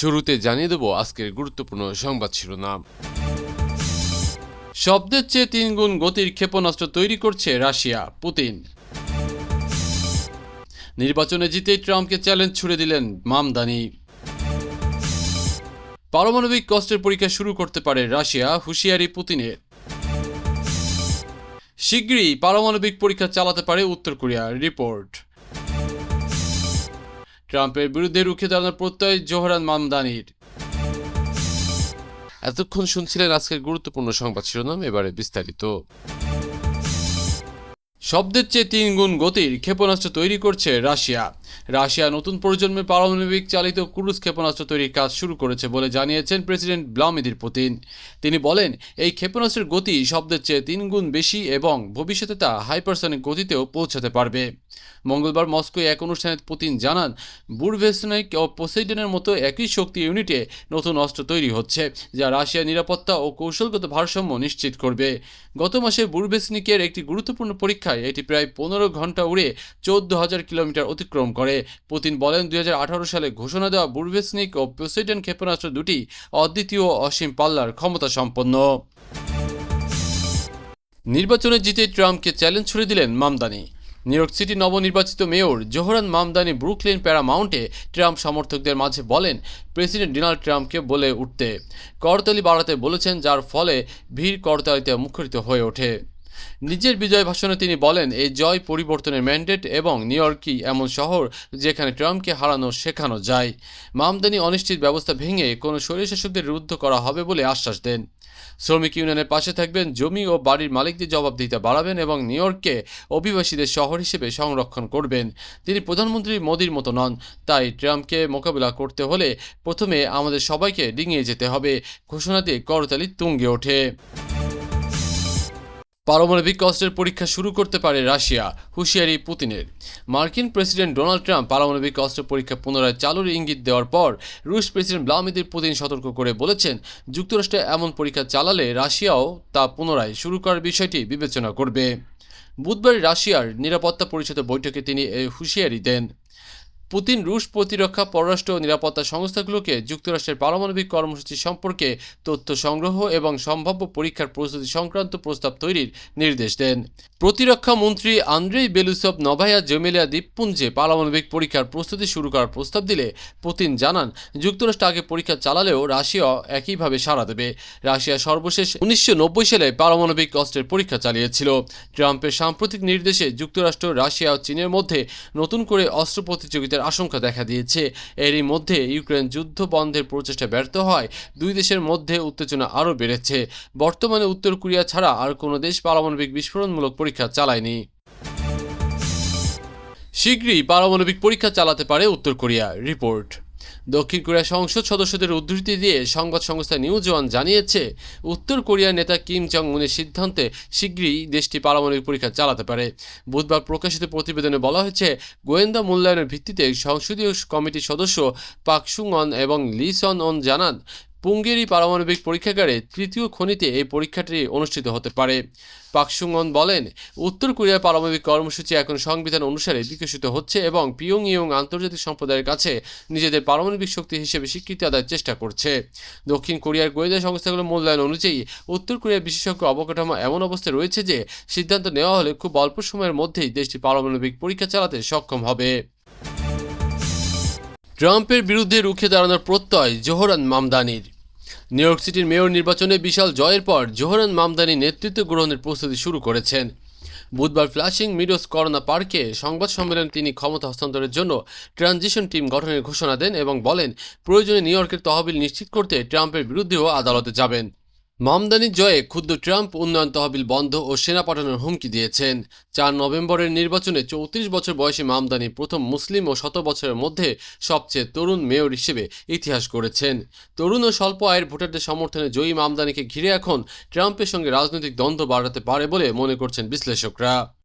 শুরুতে জানিয়ে দেব আজকের গুরুত্বপূর্ণ সংবাদ শিরোনাম। শব্দের চেয়ে তিন গুণ গতির ক্ষেপণাস্ত্র তৈরি করছে রাশিয়া, পুতিন। নির্বাচনে জিতেই ট্রাম্পকে চ্যালেঞ্জ ছুড়ে দিলেন মামদানি। পারমাণবিক কষ্টের পরীক্ষা শুরু করতে পারে রাশিয়া, হুঁশিয়ারি পুতিনের। শীঘ্রই পারমাণবিক পরীক্ষা চালাতে পারে উত্তর কোরিয়া রিপোর্ট। ট্রাম্পের বিরুদ্ধে রুখে দাঁড়ানোর প্রত্যয় জোহরান মামদানির। এতক্ষণ শুনছিলেন আজকের গুরুত্বপূর্ণ সংবাদ শিরোনাম, এবারে বিস্তারিত। শব্দের চেয়ে তিন গুণ গতির ক্ষেপণাস্ত্র তৈরি করছে রাশিয়া। রাশিয়া নতুন প্রজন্মের পারমাণবিক চালিত ক্রুজ ক্ষেপণাস্ত্র তৈরির কাজ শুরু করেছে বলে জানিয়েছেন প্রেসিডেন্ট ভ্লাদিমির পুতিন। তিনি বলেন, এই ক্ষেপণাস্ত্রের গতি শব্দের চেয়ে তিন গুণ বেশি এবং ভবিষ্যতে তা হাইপারসনিক গতিতেও পৌঁছাতে পারবে। মঙ্গলবার মস্কোয় এক অনুষ্ঠানে পুতিন জানান বুরভেসনিক ও পোসেইডনের মতো একই শক্তি ইউনিটে নতুন অস্ত্র তৈরি হচ্ছে, যা রাশিয়ার নিরাপত্তা ও কৌশলগত ভারসাম্য নিশ্চিত করবে। গত মাসে বুরভেসনিকের একটি গুরুত্বপূর্ণ পরীক্ষায় এটি প্রায় পনেরো ঘণ্টা উড়ে চৌদ্দ হাজার কিলোমিটার অতিক্রম করে। পুতিন বলেন, দুই হাজার আঠারো সালে ঘোষণা দেওয়া বুরভেসনিক ও পোসেইডন ক্ষেপণাস্ত্র দুটি অদ্বিতীয় অসীম পাল্লার ক্ষমতা সম্পন্ন। নির্বাচনে জিতে ট্রাম্পকে চ্যালেঞ্জ ছুড়ে দিলেন মামদানি। নিউ ইয়র্ক সিটি নবনির্বাচিত মেয়র জোহরান মামদানি ব্রুকলিন প্যারামাউন্টে ট্রাম্প সমর্থকদের মাঝে বলেন, প্রেসিডেন্ট ডোনাল্ড ট্রাম্পকে বলে উঠতে। করতালি বাড়াতে বলেছেন, যার ফলে ভিড় করতালিতে মুখরিত হয়ে ওঠে। নিজের বিজয় ভাষণে তিনি বলেন, এই জয় পরিবর্তনের ম্যান্ডেট এবং নিউ ইয়র্কই এমন শহর যেখানে ট্রাম্পকে হারানো, শেখানো যায়। মামদানি অনিশ্চিত ব্যবস্থা ভেঙে কোনো স্বৈরশাসকদের বিরুদ্ধ করা হবে বলে আশ্বাস দেন। শ্রমিক ইউনিয়নের পাশে থাকবেন, জমি ও বাড়ির মালিকদের জবাবদিহিতা বাড়াবেন এবং নিউ ইয়র্ককে অভিবাসীদের শহর হিসেবে সংরক্ষণ করবেন। তিনি প্রধানমন্ত্রী মোদীর মতো নন, তাই ট্রাম্পকে মোকাবিলা করতে হলে প্রথমে আমাদের সবাইকে ডিঙিয়ে যেতে হবে। ঘোষণা দিয়ে করতালি তুঙ্গে ওঠে। পারমাণবিক অস্ত্রের পরীক্ষা শুরু করতে পারে রাশিয়া, হুঁশিয়ারি পুতিনের। মার্কিন প্রেসিডেন্ট ডোনাল্ড ট্রাম্প পারমাণবিক অস্ত্র পরীক্ষা পুনরায় চালুর ইঙ্গিত দেওয়ার পর রুশ প্রেসিডেন্ট ভ্লাদিমির পুতিন সতর্ক করে বলেছেন, যুক্তরাষ্ট্রে এমন পরীক্ষা চালালে রাশিয়াও তা পুনরায় শুরু করার বিষয়টি বিবেচনা করবে। বুধবার রাশিয়ার নিরাপত্তা পরিষদের বৈঠকে তিনি এই হুঁশিয়ারি দেন। পুতিন রুশ প্রতিরক্ষা, পররাষ্ট্র ও নিরাপত্তা সংস্থাগুলোকে যুক্তরাষ্ট্রের পারমাণবিক কর্মসূচি সম্পর্কে তথ্য সংগ্রহ এবং সম্ভাব্য পরীক্ষার প্রস্তুতি সংক্রান্ত প্রস্তাব তৈরির নির্দেশ দেন। প্রতিরক্ষা মন্ত্রী আন্দ্রেই বেলুসভ নভায়া জেমেলিয়া দ্বীপপুঞ্জে পারমাণবিক পরীক্ষার প্রস্তুতি শুরু করার প্রস্তাব দিলে পুতিন জানান, যুক্তরাষ্ট্র আগে পরীক্ষা চালালেও রাশিয়া একইভাবে সাড়া দেবে। রাশিয়া সর্বশেষ উনিশশো নব্বই সালে পারমাণবিক অস্ত্রের পরীক্ষা চালিয়েছিল। ট্রাম্পের সাম্প্রতিক নির্দেশে যুক্তরাষ্ট্র, রাশিয়া ও চীনের মধ্যে নতুন করে অস্ত্র প্রতিযোগিতার আশঙ্কা দেখা দিয়েছে। এরই মধ্যে ইউক্রেন যুদ্ধ বন্ধের প্রচেষ্টা ব্যর্থ হয়। দুই দেশের মধ্যে উত্তেজনা আরও বেড়েছে। বর্তমানে উত্তর কোরিয়া ছাড়া আর কোনো দেশ পারমাণবিক বিস্ফোরণমূলক পরীক্ষা চালায়নি। শীঘ্রই পারমাণবিক পরীক্ষা চালাতে পারে উত্তর কোরিয়া। রিপোর্ট। দক্ষিণ কোরিয়া সংসদ সদস্যদের উদ্ধৃতি দিয়ে সংবাদ সংস্থা নিউজ ওয়ান জানিয়েছে, উত্তর কোরিয়ার নেতা কিম জং উনের সিদ্ধান্তে শীঘ্রই দেশটি পারমাণবিক পরীক্ষা চালাতে পারে। বুধবার প্রকাশিত প্রতিবেদনে বলা হয়েছে, গোয়েন্দা মূল্যায়নের ভিত্তিতে সংসদীয় কমিটির সদস্য পাকসুং অন এবং লি সন অন জানান পুঙ্গেরি পারমাণবিক পরীক্ষাগারে তৃতীয় খনিতে এই পরীক্ষাটি অনুষ্ঠিত হতে পারে। পাকসুংন বলেন, উত্তর কোরিয়ার পারমাণবিক কর্মসূচি এখন সংবিধান অনুসারে বিকশিত হচ্ছে এবং পিয়ং ইয়ং আন্তর্জাতিক সম্প্রদায়ের কাছে নিজেদের পারমাণবিক শক্তি হিসেবে স্বীকৃতি আদায়ের চেষ্টা করছে। দক্ষিণ কোরিয়ার গোয়েন্দা সংস্থাগুলোর মূল্যায়ন অনুযায়ী, উত্তর কোরিয়ার বিশেষজ্ঞ অবকাঠামো এমন অবস্থায় রয়েছে যে, সিদ্ধান্ত নেওয়া হলে খুব অল্প সময়ের মধ্যেই দেশটি পারমাণবিক পরীক্ষা চালাতে সক্ষম হবে। ট্রাম্পের বিরুদ্ধে রুখে দাঁড়ানোর প্রত্যয় জোহরান মামদানির। নিউ ইয়র্ক সিটির মেয়র নির্বাচনে বিশাল জয়ের পর জোহরান মামদানি নেতৃত্ব গ্রহণের প্রস্তুতি শুরু করেছেন। বুধবার ফ্লাশিং মিডোস করোনা পার্কে সংবাদ সম্মেলনে তিনি ক্ষমতা হস্তান্তরের জন্য ট্রানজিশন টিম গঠনের ঘোষণা দেন এবং বলেন, প্রয়োজনে নিউ ইয়র্কের তহবিল নিশ্চিত করতে ট্রাম্পের বিরুদ্ধেও আদালতে যাবেন। মামদানির জয়ে ক্ষুদ্র ট্রাম্প উন্নয়ন তহবিল বন্ধ ও সেনা পাঠানোর হুমকি দিয়েছেন। চার নভেম্বরের নির্বাচনে চৌত্রিশ বছর বয়সী মামদানি প্রথম মুসলিম ও শত বছরের মধ্যে সবচেয়ে তরুণ মেয়র হিসেবে ইতিহাস করেছেন তরুণ ও স্বল্প আয়ের ভোটারদের সমর্থনে জয়ী মামদানিকে ঘিরে এখন ট্রাম্পের সঙ্গে রাজনৈতিক দ্বন্দ্ব বাড়াতে পারে বলে মনে করছেন বিশ্লেষকরা।